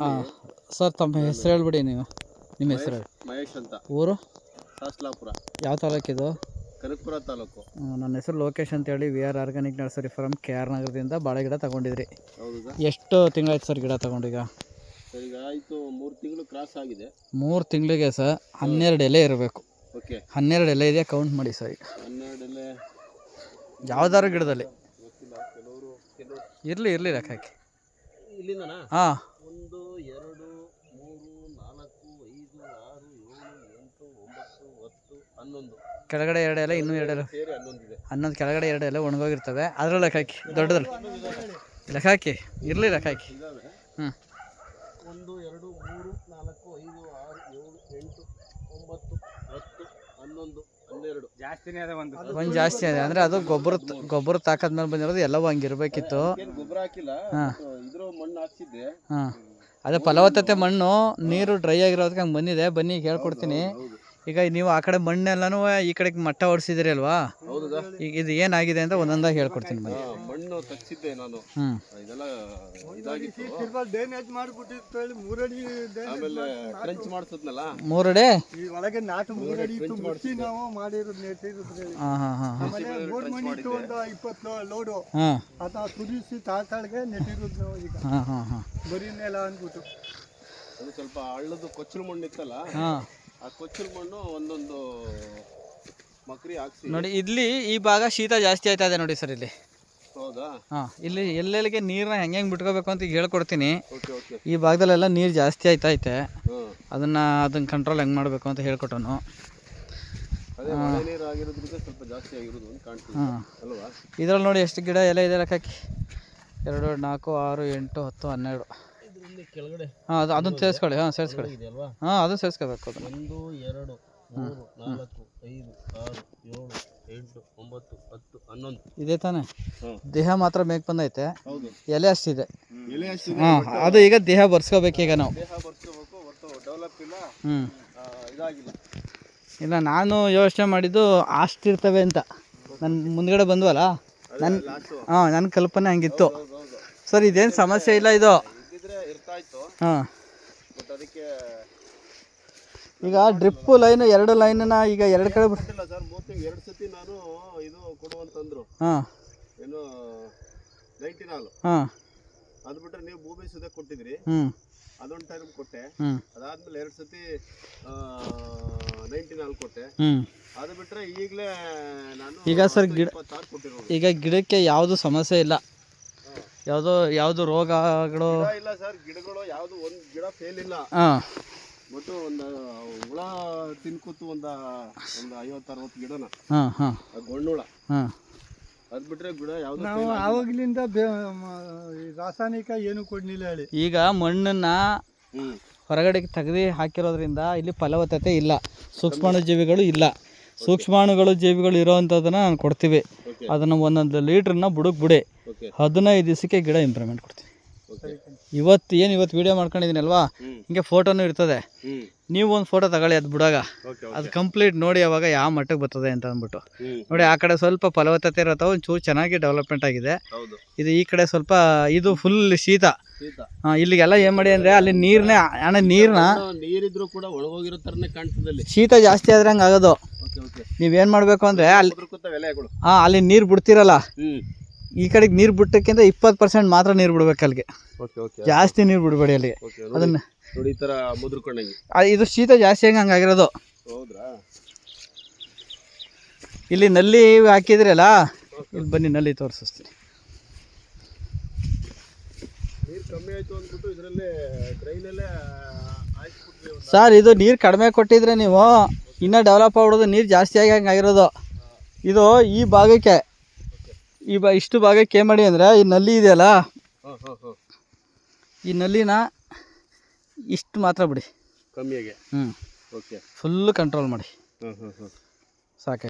ಹಾಂ ಸರ್ ತಮ್ಮ ಹೆಸರು ಹೇಳ್ಬಿಡಿ ನೀವು. ನಿಮ್ಮ ಹೆಸರು ಹೇಳಿ. ಮಹೇಶ್ ಅಂತ. ಊರು? ಸಾಸ್ಲಾಪುರ ಯಾವ ತಾಲೂಕಿದು ಕನಕಪುರ ತಾಲೂಕು. ನನ್ನ ಹೆಸರು ಲೋಕೇಶ್ ಅಂತೇಳಿ V R organic nursery farm K R ನಗರದಿಂದ ಬಾಳೆ ಗಿಡ ತಗೊಂಡಿದ್ರಿ. ಹೌದು? ಎಷ್ಟು ತಿಂಗಳಾಯ್ತು ಸರ್ ಗಿಡ ತಗೊಂಡೀಗ? ಸರ್ ಈಗ ಆಯಿತು ಮೂರು ತಿಂಗಳು ಕ್ರಾಸ್ ಆಗಿದೆ. ಮೂರು ತಿಂಗಳಿಗೆ ಸರ್ ಹನ್ನೆರಡು ಎಲೆ ಇರಬೇಕು. ಓಕೆ. ಹನ್ನೆರಡು ಎಲೆ ಇದೆಯಾ ಕೌಂಟ್ ಮಾಡಿ ಸರ್. ಈಗ ಎಲೆ. ಯಾವ್ದಾದ್ರು ಗಿಡದಲ್ಲಿ. ಇರಲಿ ಇರಲಿ ಲೆಕ್ಕ ಹಾಕಿ. ಇಲ್ಲಿಂದನಾ? ಹಾಂ. ಒಂದು ಎರಡು ಮೂರು ನಾಲ್ಕು ಐದು ಆರು ಏಳು ಎಂಟು ಒಂಬತ್ತು ಹತ್ತು ಹನ್ನೊಂದು. ಕೆಳಗಡೆ ಎರಡು ಎಲೆ ಇನ್ನೂ ಎರಡು ಎಲೆ. ಸೇರಿ ಹನ್ನೊಂದಿದೆ. ಹನ್ನೊಂದು ಕೆಳಗಡೆ ಎರಡು ಎಲೆ ಒಣಗೋಗಿರ್ತವೆ. ಅದ್ರಲ್ಲಿ ಲೆಕ್ಕ ಹಾಕಿ. ದೊಡ್ಡದ್ರಲ್ಲಿ. ಲೆಕ್ಕ ಹಾಕಿ. ಇರಲಿ ಲೆಕ್ಕ ಹಾಕಿ. ಇದಾವೆ ಹ್ಞೂ ಒಂದು ಎರಡು ಮೂರು ನಾಲ್ಕು ಐದು ಆರು ಏಳು ಎಂಟು ಒಂಬತ್ತು ಹತ್ತು ಹನ್ನೊಂದು ಹನ್ನೆರಡು. ಜಾಸ್ತಿನೇ ಅದ ಒಂದು. ಒಂದು ಜಾಸ್ತಿ ಇದೆ ಅಂದರೆ ಅದು ಗೊಬ್ಬರ ಗೊಬ್ಬರ ತಾಕದ್ಮೇಲೆ ಬಂದಿರೋದು ಎಲ್ಲವೂ ಹಂಗಿರ್ಬೇಕಿತ್ತು. ಏನು ಗೊಬ್ಬರ ಹಾಕಿಲ್ಲ ಹಾ. ಇದ್ರ ಮಣ್ಣು ಹಾಕ್ಸಿದ್ದೆ. ಹಾಂ. ಅದೇ ಫಲವತ್ತತೆ ಮಣ್ಣು ನೀರು ಡ್ರೈ ಆಗಿರೋದಕ್ಕೆ ಹಂಗೆ ಬಂದಿದೆ. ಬನ್ನಿ ಹೇಳ್ಕೊಡ್ತೀನಿ. ಈಗ ನೀವು ಆ ಕಡೆ ಮಣ್ಣೆಲ್ಲನೂ ಈ ಕಡೆ ಮಟ್ಟ ಹೊಡ್ಸಿದಿರಿ ಅಲ್ವಾ? ಈಗ ಇದು ಏನಾಗಿದೆ ಅಂತ ಒಂದೊಂದಾಗಿ ಹೇಳ್ಕೊಡ್ತೀನಿ ಬನ್ನಿ ಮಣ್ಣು ತಗ್ಸಿದ್ದೆ ನಾನು. ಹ್ಞೂ ಇದೆಲ್ಲ ಇದಾಗಿತ್ತು. ಡ್ರೈನೇಜ್ ಮಾಡಿಬಿಟ್ಟಿತ್ತು ಹೇಳಿ ಮೂರಡಿ ಆಮೇಲೆ ಟ್ರೆಂಚ್ ಮಾಡಿಸಿದ್ನಲ್ಲ? ಮೂರಡೆ? ಈ ಒಳಗೆ ನಾಟು ಮೂರಡಿ ಇತ್ತು ಮುಚ್ಚಿ ನಾವು ಮಾಡಿರೋದು ನೆಟ್ಟಿರೋದು ಹೇಳಿ. ಹಾಂ ಹಾಂ ಹಾಂ ಆಮೇಲೆ ಮೂರು ಮಣಿ ಇತ್ತು ಒಂದು ಇಪ್ಪತ್ತು ಲೋಡು ಹಾಂ. ಅದನ್ನ ಸುರಿಸಿ ತಾಳ್ತಾಳ್ಗೆ ನೆಟ್ಟಿರೋದು ನಾವು ಈಗ. ಹಾಂ ಹಾಂ ಹಾಂ. ಬರೀ ನೆಲ ಅಂದ್ಬಿಟ್ಟು. ಅದು ಸ್ವಲ್ಪ ಹಳ್ಳದು ಕೊಚ್ಚಲು ಮಣ್ಣು ಇತ್ತಲ್ಲ? ಹಾಂ. ಆ ಕೊಚ್ಚಲು ಮಣ್ಣು ಒಂದೊಂದು ಮಕ್ರಿ ಹಾಕ್ಸಿ. ನೋಡಿ ಇಲ್ಲಿ ಈ ಭಾಗ ಶೀತ ಜಾಸ್ತಿ ಆಯ್ತಾ ಇದೆ ನೋಡಿ ಸರ್ ಇಲ್ಲಿ. ಹೌದಾ? ಹಾಂ ಇಲ್ಲಿ ಎಲ್ಲೆಲ್ಲಿಗೆ ನೀರನ್ನ ಹೆಂಗೆ ಹೆಂಗೆ ಬಿಟ್ಕೋಬೇಕು ಅಂತ ಈಗ ಹೇಳ್ಕೊಡ್ತೀನಿ. Okay okay. ಈ ಭಾಗದಲ್ಲೆಲ್ಲ ನೀರು ಜಾಸ್ತಿ ಆಯ್ತೈತೆ ಹಾಂ. ಅದನ್ನು ಅದನ್ನ ಕಂಟ್ರೋಲ್ ಹೆಂಗೆ ಮಾಡಬೇಕು ಅಂತ ಹೇಳ್ಕೊಟ್ಟನು ಅದೇ ಮಳೆ ನೀರು ಆಗಿರೋದ್ರಿಂದ ಸ್ವಲ್ಪ ಜಾಸ್ತಿ ಆಗಿರೋದು ಅಂತ ಕಾಣ್ತೀವಿ ಹಾಂ. ಅಲ್ವಾ? ಇದ್ರಲ್ಲಿ ನೋಡಿ ಎಷ್ಟು ಗಿಡ ಎಲ್ಲ ಇದೆ ಲೆಕ್ಕಕ್ಕೆ. ಎರಡು ನಾಲ್ಕು ಆರು ಎಂಟು ಹತ್ತು ಹನ್ನೆರಡು. ಇದರಲ್ಲಿ ಕೆಳಗಡೆ ಹಾಂ ಅದು ಅದನ್ನು ಸೇರಿಸ್ಕೊಳ್ಳಿ. ಹಾಂ ಸೇರಿಸ್ಕೊಳ್ಳಿ. ಇದೆ ಅಲ್ವಾ? ಹಾಂ ಅದು ಸೇರಿಸ್ಕೋಬೇಕು ಅದನ್ನು. ಒಂದು ಎರಡು ಮೂರು ನಾಲ್ಕು ಐದು ಆರು ಏಳು ಎಂಟು ಒಂಬತ್ತು ಹತ್ತು ಹನ್ನೊಂದು. ಇದೇ ತಾನೇ. ದೇಹ ಮಾತ್ರ ಮೇಕ್ ಬಂದೈತೆ. ಹೌದು. ಎಲೆ ಅಷ್ಟಿದೆ ಎಲೆ ಹಚ್ಚಿದೆ ಹಾಂ ಅದು ಈಗ ದೇಹ ಬರ್ಸ್ಕೋಬೇಕು ಈಗ ನಾವು. ದೇಹ ಬರ್ಸ್ಕೋಬೇಕು ಒಟ್ಟು ಡೆವಲಪ್ ಇಲ್ಲ. ಹ್ಞೂ ಇದಾಗಿಲ್ಲ. ಇಲ್ಲ ನಾನು ಯೋಚನೆ ಮಾಡಿದ್ದು ಅಷ್ಟಿರ್ತವೆ ಅಂತ. ನನ್ನ ಮುಂದ್ಗಡೆ ಬಂದ್ವಲ್ಲ? ನನ್ನ ಹಾಂ ನನ್ನ ಕಲ್ಪನೆ ಹಂಗಿತ್ತು. ಸರ್ ಇದೇನು ಸಮಸ್ಯೆ ಇಲ್ಲ ಇದು. ಹಾಂ. ಬಟ್ ಅದಕ್ಕೆ ಈಗ ಡ್ರಿಪ್ಪು ಲೈನ್ ಎರಡು ಲೈನ್ನ ಈಗ ಎರಡು ಕಡೆ ಬಿಟ್ಟು ಕೊಟ್ಟಿಲ್ಲ ಸರ್ ಮೂರು ತಿಂಗಳು ಎರಡು ಸತಿ ನಾನು ಇದು ಕೊಡುವಂತಂದ್ರು. ಹಾಂ. ಏನು ನೈಂಟಿ ನಾಲ್ ಹಾಂ. ಅದು ಬಿಟ್ರೆ ನೀವು ಭೂಮಿ ಸುದೆ ಕೊಟ್ಟಿದ್ರಿ. ಹ್ಞೂ ಅದೊಂದು ಟೈಮ್ ಕೊಟ್ಟೆ. ಅದಾದ್ಮೇಲೆ ಎರಡು ಸತಿ ನೈಂಟಿ ನಾಲ್ ಕೊಟ್ಟೆ. ಹ್ಞೂ ಅದು ಬಿಟ್ರೆ ಈಗಲೇ ನಾನು ಈಗ ಸರ್ ಗಿಡ ಕೊಟ್ಟಿರೋದು. ಈಗ ಗಿಡಕ್ಕೆ ಯಾವುದು ಸಮಸ್ಯೆ ಇಲ್ಲ. ಯಾವುದೋ ಯಾವುದು ರೋಗಗಳು? ಇಲ್ಲ ಸರ್ ಗಿಡಗಳು ಯಾವುದು ಒಂದು ಗಿಡ ಫೇಲ್ ಇಲ್ಲ. ಹಾಂ. ಒಟ್ಟು ಒಂದು ಹುಳ ತಿನ್ಕೂತು ಒಂದು ಒಂದು ಐವತ್ತು ಅರವತ್ತು ಗಿಡನ. ಹಾಂ ಹಾಂ. ಆ ಗೊಣ್ಣುಳ. ಹಾಂ. ಅದು ಬಿಟ್ರೆ ಗಿಡ ಯಾವುದು ನಾವು ಆವಾಗಲಿಂದ ಬೇ ಮ- ಈ ರಾಸಾಯನಿಕ ಏನು ಕೊಡ್ಲಿಲ್ಲ ಹೇಳಿ. ಈಗ ಮಣ್ಣನ್ನ ಹ್ಞೂ ಹೊರಗಡೆ ತೆಗೆದು ಹಾಕಿರೋದ್ರಿಂದ ಇಲ್ಲಿ ಫಲವತ್ತತೆ ಇಲ್ಲ. ಸೂಕ್ಷ್ಮಾಣು ಜೀವಿಗಳು ಇಲ್ಲ. ಸೂಕ್ಷ್ಮಾಣುಗಳು ಜೀವಿಗಳು ಇರೋವಂಥದ್ದನ್ನು ನಾನು ಕೊಡ್ತೀವಿ. ಅದನ್ನು ಒಂದೊಂದು ಲೀಟ್ರನ್ನ ಬುಡಕ್ಕೆ ಬಿಡಿ. ಹದಿನೈದು ದಿವಸಕ್ಕೆ ಗಿಡ ಇಂಪ್ರೂವ್ಮೆಂಟ್ ಕೊಡ್ತೀನಿ. ಇವತ್ತು ಏನು ಇವತ್ತು ವಿಡಿಯೋ ಮಾಡ್ಕೊಂಡಿದ್ದೀನಲ್ವಾ? ಹಿಂಗೆ ಫೋಟೋನು ಇರ್ತದೆ. ನೀವು ಒಂದು ಫೋಟೋ ತಗೊಳ್ಳಿ ಅದು ಬಿಡಾಗ. ಅದು ಕಂಪ್ಲೀಟ್ ನೋಡಿ ಅವಾಗ ಯಾವ ಮಟ್ಟಕ್ಕೆ ಬರ್ತದೆ ಅಂತ ಅಂದ್ಬಿಟ್ಟು. ನೋಡಿ ಆ ಕಡೆ ಸ್ವಲ್ಪ ಫಲವತ್ತತೆ ಇರತ್ತವ ಒಂಚೂರು ಚೆನ್ನಾಗಿ ಡೆವಲಪ್ಮೆಂಟ್ ಆಗಿದೆ. ಇದು ಈ ಕಡೆ ಸ್ವಲ್ಪ ಇದು ಫುಲ್ ಶೀತ. ಇಲ್ಲಿಗೆಲ್ಲ ಏನ್ ಮಾಡಿ ಅಂದ್ರೆ ಅಲ್ಲಿ ನೀರ್ನೇ ಅಣ್ಣ ನೀರ್ನ ನೀರಿದ್ರು ಕೂಡ ಒಳಗೋಗಿರೋ ಶೀತ ಜಾಸ್ತಿ ಆದ್ರೆ ಹಂಗಾಗೋದು ನೀವೇನು ಮಾಡಬೇಕು ಅಂದರೆ ಅಲ್ಲಿ ಹಾ ಅಲ್ಲಿ ನೀರು ಬಿಡ್ತಿರಲ್ಲ. ಈ ಕಡೆಗೆ ನೀರು ಬಿಟ್ಟಕ್ಕಿಂತ ಇಪ್ಪತ್ತು ಪರ್ಸೆಂಟ್ ಮಾತ್ರ ನೀರು ಬಿಡ್ಬೇಕು ಅಲ್ಲಿಗೆ. ಜಾಸ್ತಿ ನೀರು ಬಿಡಬೇಡಿ ಅಲ್ಲಿಗೆ. ಅದನ್ನ ನೋಡಿ ಈ ಥರ ಮುದ್ರಕೊಂಡಂಗೆ. ಇದು ಶೀತ ಜಾಸ್ತಿ ಹಂಗೆ ಹಂಗಾಗಿರೋದು ಇಲ್ಲಿ ನಲ್ಲಿ ಹಾಕಿದ್ರಲ್ಲ ಇಲ್ಲಿ ಬನ್ನಿ ನಲ್ಲಿ ತೋರಿಸ್ತೀನಿ ಸರ್ ಇದು ನೀರು ಕಡಿಮೆ ಕೊಟ್ಟಿದ್ರೆ ನೀವು ಇನ್ನೂ ಡೆವಲಪ್ ಆಗ್ಬಿಡೋದು ನೀರು ಜಾಸ್ತಿ ಆಗಿ ಹಂಗೆ ಆಗಿರೋದು. ಇದು ಈ ಭಾಗಕ್ಕೆ ಈ ಬಾ ಇಷ್ಟು ಭಾಗಕ್ಕೆ ಏನು ಮಾಡಿ ಅಂದರೆ ಈ ನಲ್ಲಿ ಇದೆಯಲ್ಲ? ಈ ನಲ್ಲಿನ ಇಷ್ಟು ಮಾತ್ರ ಬಿಡಿ. ಕಮ್ಮಿಯಾಗಿ? ಹ್ಞೂ ಓಕೆ ಫುಲ್ಲು ಕಂಟ್ರೋಲ್ ಮಾಡಿ. ಹ್ಞೂ ಹಾಂ ಹಾಂ ಸಾಕೆ